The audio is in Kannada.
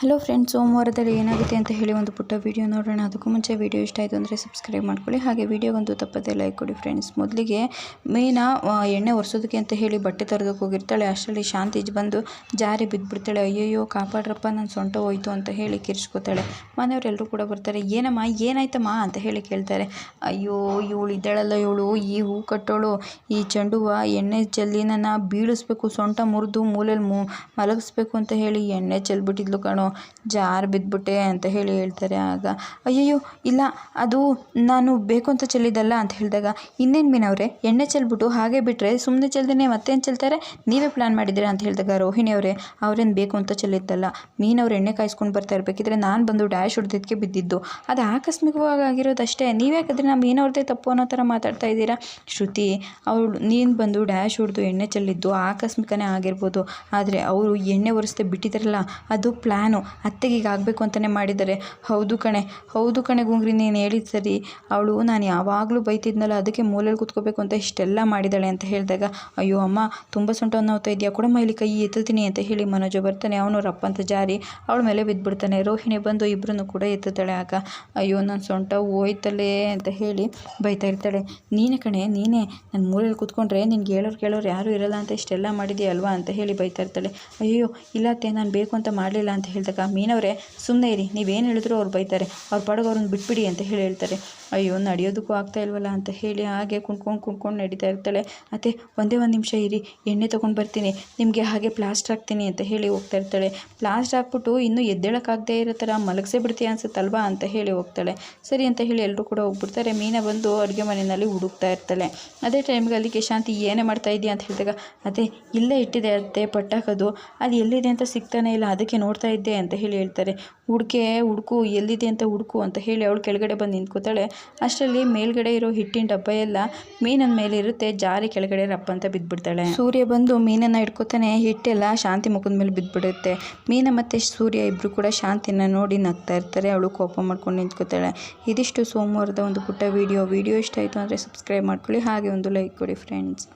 ಹಲೋ ಫ್ರೆಂಡ್ಸ್ ಸೋಮವಾರದಲ್ಲಿ ಏನಾಗುತ್ತೆ ಅಂತ ಹೇಳಿ ಒಂದು ಪುಟ್ಟ ವೀಡಿಯೋ ನೋಡೋಣ. ಅದಕ್ಕೂ ಮುಂಚೆ ವೀಡಿಯೋ ಇಷ್ಟ ಆಯಿತು ಅಂದರೆ ಸಬ್ಸ್ಕ್ರೈಬ್ ಮಾಡ್ಕೊಳ್ಳಿ. ಹಾಗೆ ವೀಡಿಯೋಗೊಂದು ತಪ್ಪದೇ ಲೈಕ್ ಕೊಡಿ ಫ್ರೆಂಡ್ಸ್ ಮೊದಲಿಗೆ ಮೀನಾ ಎಣ್ಣೆ ಒರೆಸೋದಕ್ಕೆ ಅಂತ ಹೇಳಿ ಬಟ್ಟೆ ತರೋದಕ್ಕೆ ಹೋಗಿರ್ತಾಳೆ. ಅಷ್ಟರಲ್ಲಿ ಶಾಂತಿ ಬಂದು ಜಾರಿ ಬಿದ್ದುಬಿಡ್ತಾಳೆ ಅಯ್ಯಯ್ಯೋ, ಕಾಪಾಡ್ರಪ್ಪ ನನ್ನ ಸೊಂಟ ಹೋಯ್ತು ಅಂತ ಹೇಳಿ ಕಿರ್ಚ್ಕೋತಾಳೆ. ಮನೆಯವರೆಲ್ಲರೂ ಕೂಡ ಬರ್ತಾರೆ. ಏನಮ್ಮ, ಏನಾಯ್ತಮ್ಮ ಅಂತ ಹೇಳಿ ಕೇಳ್ತಾರೆ. ಅಯ್ಯೋ, ಇವಳು ಇದ್ದಾಳಲ್ಲ ಇವಳು? ಈ ಹೂ ಕಟ್ಟೋಳು, ಈ ಚೆಂಡುವ ಎಣ್ಣೆ ಚೆಲ್ಲಿ ನನ್ನ ಬೀಳಿಸ್ಬೇಕು, ಸೊಂಟ ಮುರಿದು ಮೂಲೆಯಲ್ಲಿ ಮಲಗಿಸ್ಬೇಕು ಅಂತ ಹೇಳಿ ಎಣ್ಣೆ ಚೆಲ್ಬಿಟ್ಟಿದ್ಲು ಕಣೋ. ಜಾರು ಬಿದ್ದುಬಿಟ್ಟೆ ಅಂತ ಹೇಳಿ ಹೇಳ್ತಾರೆ ಆಗ, ಅಯ್ಯಯ್ಯೋ, ಇಲ್ಲ, ಅದು ನಾನು ಬೇಕು ಅಂತ ಚೆಲ್ಲಿದ್ದಲ್ಲ ಅಂತ ಹೇಳಿದಾಗ, ಇನ್ನೇನು ಮೀನವರೆ, ಎಣ್ಣೆ ಚೆಲ್ಬಿಟ್ಟು ಹಾಗೆ ಬಿಟ್ಟರೆ ಸುಮ್ಮನೆ ಚೆಲ್ದೇನೆ ಮತ್ತೇನು ಚೆಲ್ತಾರೆ? ನೀವೇ ಪ್ಲ್ಯಾನ್ ಮಾಡಿದ್ದೀರಾ? ಅಂತ ಹೇಳಿದಾಗ ರೋಹಿಣಿ ಅವರೇ ಅವ್ರೇನು ಬೇಕು ಅಂತ ಚೆಲ್ಲಿದ್ದಲ್ಲ. ಮೀನವ್ರು ಎಣ್ಣೆ ಕಾಯಿಸ್ಕೊಂಡು ಬರ್ತಾ ಇರಬೇಕಿದ್ರೆ ನಾನು ಬಂದು ಡ್ಯಾಶ್ ಹೊಡೆದಿದ್ದಕ್ಕೆ ಬಿದ್ದಿದ್ದು. ಅದು ಆಕಸ್ಮಿಕವಾಗಿ ಆಗಿರೋದಷ್ಟೇ ನಾವು ನಮ್ಮ ಮೀನವ್ರದ್ದೇ ತಪ್ಪು ಅನ್ನೋ ಥರ ಮಾತಾಡ್ತಾ ಇದ್ದೀರಾ? ಶ್ರುತಿ, ಅವಳು ನೀನು ಬಂದು ಡ್ಯಾಶ್ ಹೊಡೆದು ಎಣ್ಣೆ ಚೆಲ್ಲಿದ್ದು ಆಕಸ್ಮಿಕನೇ ಆಗಿರ್ಬೋದು. ಆದರೆ ಅವರು ಎಣ್ಣೆ ಒರೆಸ್ದೆ ಬಿಟ್ಟಿದ್ದಾರಲ್ಲ ಅದು ಪ್ಲ್ಯಾನು ಅತ್ತೆಗೆ ಈಗ ಆಗಬೇಕು ಅಂತಲೇ ಮಾಡಿದ್ದಾರೆ. ಹೌದು ಕಣೆ ಹೌದು ಕಣೆ ಗುಂಗ್ರಿ, ನೀನು ಹೇಳಿದ ಸರಿ. ಅವಳು, ನಾನು ಯಾವಾಗಲೂ ಬೈತಿದ್ನಲ್ಲ, ಅದಕ್ಕೆ ಮೂಲೆಯಲ್ಲಿ ಕೂತ್ಕೋಬೇಕು ಅಂತ ಇಷ್ಟೆಲ್ಲ ಮಾಡಿದ್ದಾಳೆ ಅಂತ ಹೇಳಿದಾಗ, ಅಯ್ಯೋ ಅಮ್ಮ, ತುಂಬ ಸೊಂಟ ನೋವ್ತಾ ಇದೆಯಾ? ಕೊಡಮ್ಮ ಇಲ್ಲಿ ಕೈ ಎತ್ತುತ್ತೀನಿ ಅಂತ ಹೇಳಿ ಮನೋಜ ಬರ್ತಾನೆ, ಅವನು ರಪ್ಪ ಅಂತ ಜಾರಿ, ಅವಳ ಮೇಲೆ ಬಿದ್ದುಬಿಡ್ತಾನೆ ರೋಹಿಣಿ ಬಂದು ಇಬ್ಬರನ್ನು ಕೂಡ ಎತ್ತುತ್ತಾಳೆ ಆಗ. ಅಯ್ಯೋ ನನ್ನ ಸೊಂಟ ಹೋಯ್ತಲ್ಲೇ ಅಂತ ಹೇಳಿ ಬೈತಾ ಇರ್ತಾಳೆ. ನೀನೇ ಕಣೆ, ನೀನೇ ನನ್ನ ಮೂಲೆಯಲ್ಲಿ ಕೂತ್ಕೊಂಡ್ರೆ ನಿನ್ಗೆ ಹೇಳೋರು ಕೇಳೋರು ಯಾರೂ ಇರಲ್ಲ ಅಂತ ಇಷ್ಟೆಲ್ಲ ಮಾಡಿದೆಯಲ್ವಾ ಅಂತ ಹೇಳಿ ಬೈತಾ ಇರ್ತಾಳೆ. ಅಯ್ಯೋ, ಇಲ್ಲ ಅತ್ತೆ, ನಾನು ಬೇಕು ಅಂತ ಮಾಡಲಿಲ್ಲ ಅಂತ ಹೇಳಿದಾಗ ಮೀನವರೇ ಸುಮ್ಮನೆ ಇರಿ, ನೀವೇನು ಹೇಳಿದ್ರು ಅವ್ರು ಬೈತಾರೆ. ಅವ್ರ ಪಾಡಿಗೆ ಅವ್ರನ್ನ ಬಿಟ್ಬಿಡಿ ಅಂತ ಹೇಳಿ ಹೇಳ್ತಾರೆ. ಅಯ್ಯೋ, ನಡೆಯೋದಕ್ಕೂ ಆಗ್ತಾ ಇಲ್ವಲ್ಲ ಅಂತ ಹೇಳಿ ಹಾಗೆ ಕುಣ್ಕೊಂಡು ಕುಣ್ಕೊಂಡು ನಡೀತಾ ಇರ್ತಾಳೆ. ಅತ್ತೆ, ಒಂದೇ ಒಂದು ನಿಮಿಷ ಇರಿ, ಎಣ್ಣೆ ತೊಗೊಂಡು ಬರ್ತೀನಿ, ನಿಮಗೆ ಹಾಗೆ ಪ್ಲಾಸ್ಟರ್ ಹಾಕ್ತೀನಿ ಅಂತ ಹೇಳಿ ಹೋಗ್ತಾ ಇರ್ತಾಳೆ. ಪ್ಲಾಸ್ಟರ್ ಹಾಕ್ಬಿಟ್ಟು ಇನ್ನೂ ಎದ್ದೇಳೋಕ್ಕಾಗದೇ ಇರೋ ಥರ ಮಲಗಿಸೇ ಬಿಡ್ತೀಯ ಅನ್ಸುತ್ತಲ್ವಾ ಅಂತ ಹೇಳಿ ಹೋಗ್ತಾಳೆ. ಸರಿ ಅಂತ ಹೇಳಿ ಎಲ್ಲರೂ ಕೂಡ ಹೋಗ್ಬಿಡ್ತಾರೆ. ಮೀನ ಬಂದು ಅಡುಗೆ ಮನೆಯಲ್ಲಿ ಹುಡುಕ್ತಾ ಇರ್ತಾಳೆ. ಅದೇ ಟೈಮ್ಗೆ ಅಲ್ಲಿಗೆ ಶಾಂತಿ ಏನೇ ಮಾಡ್ತಾ ಇದೆಯಾ ಅಂತ ಹೇಳಿದಾಗ ಅದೇ ಇಲ್ಲೇ ಇಟ್ಟಿದೆ ಅತ್ತೆ, ಪಟ್ಟಾಕೋದು. ಅದು ಎಲ್ಲಿದೆ ಅಂತ ಸಿಗ್ತಾನೆ ಇಲ್ಲ, ಅದಕ್ಕೆ ನೋಡ್ತಾ ಇದ್ದೆ. ಅಂತ ಹೇಳಿ ಹೇಳ್ತಾರೆ. ಹುಡುಕೆ, ಹುಡುಕು, ಎಲ್ಲಿದೆ ಅಂತ ಹುಡುಕು ಅಂತ ಹೇಳಿ ಅವಳು ಕೆಳಗಡೆ ಬಂದು ನಿಂತ್ಕೋತಾಳೆ. ಅಷ್ಟರಲ್ಲಿ ಮೇಲ್ಗಡೆ ಇರೋ ಹಿಟ್ಟಿನ ಡಬ್ಬ ಎಲ್ಲ ಮೀನನ ಮೇಲೆ ಇರುತ್ತೆ. ಜಾರಿ ಕೆಳಗಡೆ ರಪ್ಪ ಅಂತ ಬಿದ್ದುಬಿಡ್ತಾಳೆ ಸೂರ್ಯ ಬಂದು ಮೀನನ್ನು ಹಿಡ್ಕೊತಾನೆ. ಹಿಟ್ಟೆಲ್ಲ ಶಾಂತಿ ಮುಖದ ಮೇಲೆ ಬಿದ್ದುಬಿಡುತ್ತೆ ಮೀನ ಮತ್ತು ಸೂರ್ಯ ಇಬ್ಬರು ಕೂಡ ಶಾಂತಿನ ನೋಡಿ ನಗ್ತಾ ಇರ್ತಾರೆ. ಅವಳು ಕೋಪ ಮಾಡ್ಕೊಂಡು ನಿಂತ್ಕೋತಾಳೆ. ಇದಿಷ್ಟು ಸೋಮವಾರದ ಒಂದು ಪುಟ್ಟ ವಿಡಿಯೋ. ವಿಡಿಯೋ ಇಷ್ಟ ಆಯಿತು ಅಂದರೆ ಸಬ್ಸ್ಕ್ರೈಬ್ ಮಾಡ್ಕೊಳ್ಳಿ. ಹಾಗೆ ಒಂದು ಲೈಕ್ ಕೊಡಿ ಫ್ರೆಂಡ್ಸ್.